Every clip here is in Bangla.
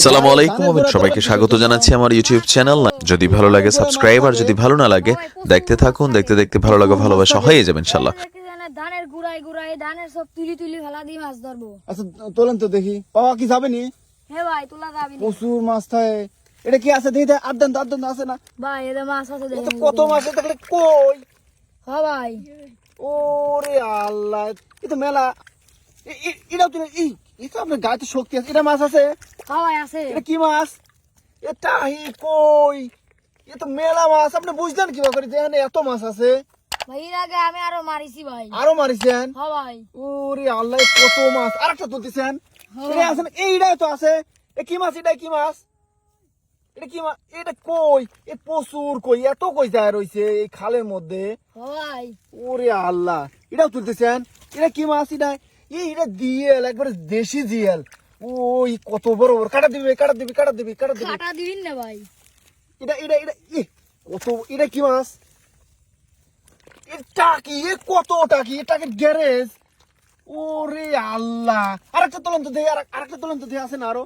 আসসালামু আলাইকুম আমি সবাইকে স্বাগত জানাচ্ছি আমার ইউটিউব চ্যানেল যদি ভালো লাগে সাবস্ক্রাইব আর যদি ভালো না লাগে দেখতে থাকুন দেখতে দেখতে ভালো লাগা ভালোবাসা হয়ে যাবে ইনশাল্লাহ ধানের গুড়াই গুড়াই ধানের সব তুলি তুলি ফেলা দিয়ে মাছ ধরবো। আচ্ছা তোলেন তো দেখি। পাওয়া কি যাবে নি? হে ভাই তোলা যাবি না। প্রচুর মাছ থাকে। এটা কি আছে? দেখি আদান আদান আছে না? ভাই এদের মাছ আছে দেখেন কত মাছ আছে কই? হ ভাই। ওরে আল্লাহ এ তো মেলা। এটাও তো তো আপনার গায়ে তো শক্তি আছে। এটা মাছ আছে? হ আছে? এটা কি মাছ? এটা হি কই? এ তো মেলা মাছ। আপনি বুঝলেন কি করে? যে এত মাছ আছে। ভাই এর আগে আমি আরও মারিছি ভাই। আরও মারিছেন? হ ভাই। ওরে আল্লাহ কত মাছ। আরেকটা তুলতেছেন এটা আছে না এইটাই তো আছে। এ কি মাছ? এটা কি মাছ? এটা কি মাছ? এটা কই? এ প্রচুর কই। এত কই যায় রইছে এই খালের মধ্যে? ভাই। ওরে আল্লাহ। এটাও তুলতেছেন? এটা কি মাছ? এটা এই এটা জিএল একবারে দেশি ওই কত বড় বড় কাটা দিবি কাটা দিবি কাটা দিবি কাটা দিবি। কাটা দিবিন না ভাই। এটা এটা এটা ই কত এটা কি মাছ? এটা কি এ কত টাকি এটাকে গ্যারেজ। ওরে আল্লাহ। আরেকটা তোলন তো দেই আর আরেকটা তোলন তো দেই আছে না আরও?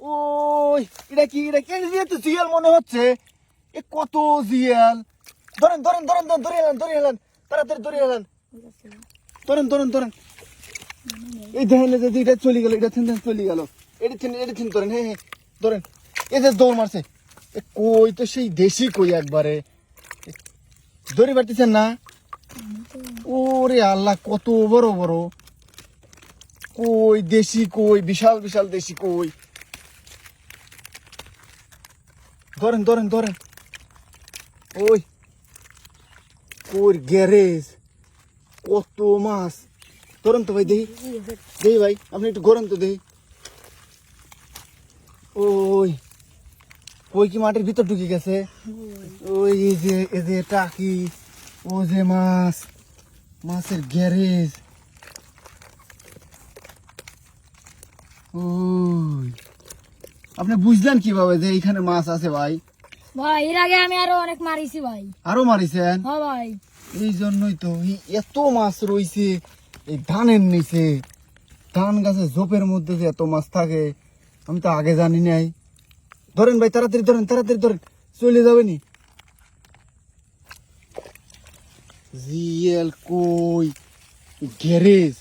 ওই এটা কি এটা কি? তো জিএল মনে হচ্ছে। এ কত জিয়াল ধরেন ধরেন ধরেন ধরেন ধরে এলেন ধরে এলেন। তাড়াতাড়ি ধরে এলেন। ধরেন ধরেন ধরেন। এই দেখেন যে এটা চলে গেল, এটা থিন চলে গেল। এটা থিন এটা থিন ধরেন হ্যাঁ হ্যাঁ ধরেন। এই যে দৌড় মারছে। কই তো সেই দেশি কই একবারে? দড়ি বাড়তেছেন না? ওরে আল্লাহ, কত বড় বড়। কই দেশি কই, বিশাল বিশাল দেশি কই। ধরেন ধরেন ধরেন। ওই, কই গ্যারেজ। কত মাছ। ধরেন তো ভাই দেখি দেখি ভাই আপনি একটু গরম তো দেখি ওই কই কি মাটির ভিতর ঢুকে গেছে ওই এই যে এই যে টাকি ও যে মাছ মাছের গ্যারেজ ওই আপনি বুঝলেন কীভাবে যে এইখানে মাছ আছে ভাই ভাই এর আগে আমি আরও অনেক মারিছি ভাই আরও মারিছেন হ ভাই এই জন্যই তো এই এত মাছ রইছে এই ধানের নিচে, ধান গাছে ঝোপের মধ্যে যে এত মাছ থাকে, আমি তো আগে জানি নাই। ধরেন ভাই, তাড়াতাড়ি ধরেন তাড়াতাড়ি ধরেন, চলে যাবে নি। জিএল কই? গ্যারেজ।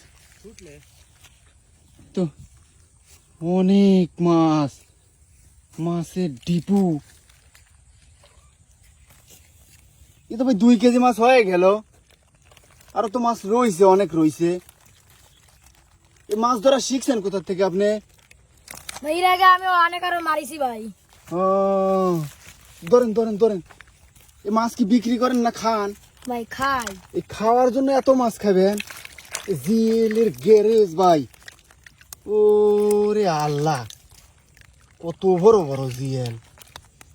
তো, অনেক মাছ। মাছের ডিপু। এ তো ভাই দুই কেজি মাছ হয়ে গেল। আরও তো মাছ রইছে অনেক রইছে এই মাছ ধরা শিখছেন কোথা থেকে আপনি? ভাই এর আগে আমি অনেক আরও মারিছি ভাই। ও ধরেন ধরেন ধরেন। এই মাছ কি বিক্রি করেন না খান? ভাই খাই। এই খাওয়ার জন্য এত মাছ খাবেন? এই জিএলের গ্যারেজ ভাই। ওরে আল্লাহ কত বড় বড় জিএল।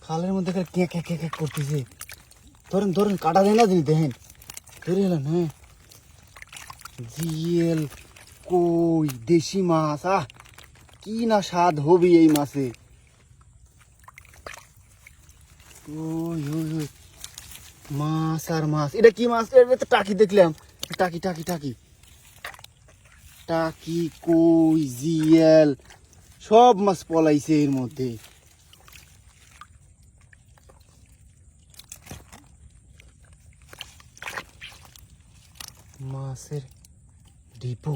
খালের মধ্যে কে কে কে কে করতেছে? ধরেন ধরেন কাটা দেয় না দেখেন। ধরে এলেন হ্যাঁ। জিএল কই, দেশি মাছ, আহ, কি না স্বাদ হবি এই মাছে? মাছ আর মাছ। এটা কি মাছ? এটা টাকি দেখলাম। টাকি টাকি টাকি। টাকি, কই জিএল সব মাছ পলাইছে এর মধ্যে। মাছের ডিপু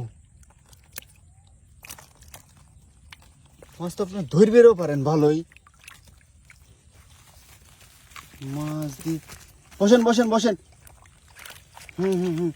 মাছ তো আপনার ধরবেরও পারেন, ভালোই। মাছ দি বসেন বসেন বসেন। হুম হুম হুম।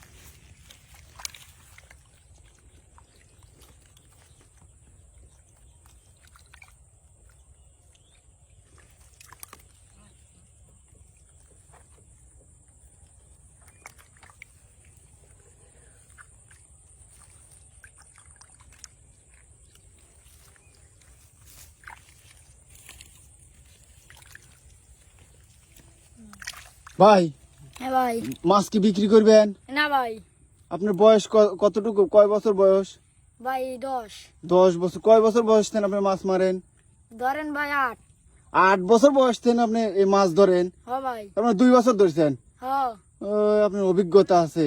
ভাই হ্যাঁ ভাই। মাছ কি বিক্রি করবেন? না ভাই। আপনার বয়স কতটুকু? কয় বছর বয়স? ভাই দশ। দশ বছর। কয় বছর বয়স থেকে আপনি মাছ মারেন? ধরেন ভাই আট। আট বছর বয়স থেকে আপনি এই মাছ ধরেন। হ্যাঁ ভাই। আপনার দুই বছর ধরছেন? হ্যাঁ আপনার অভিজ্ঞতা আছে।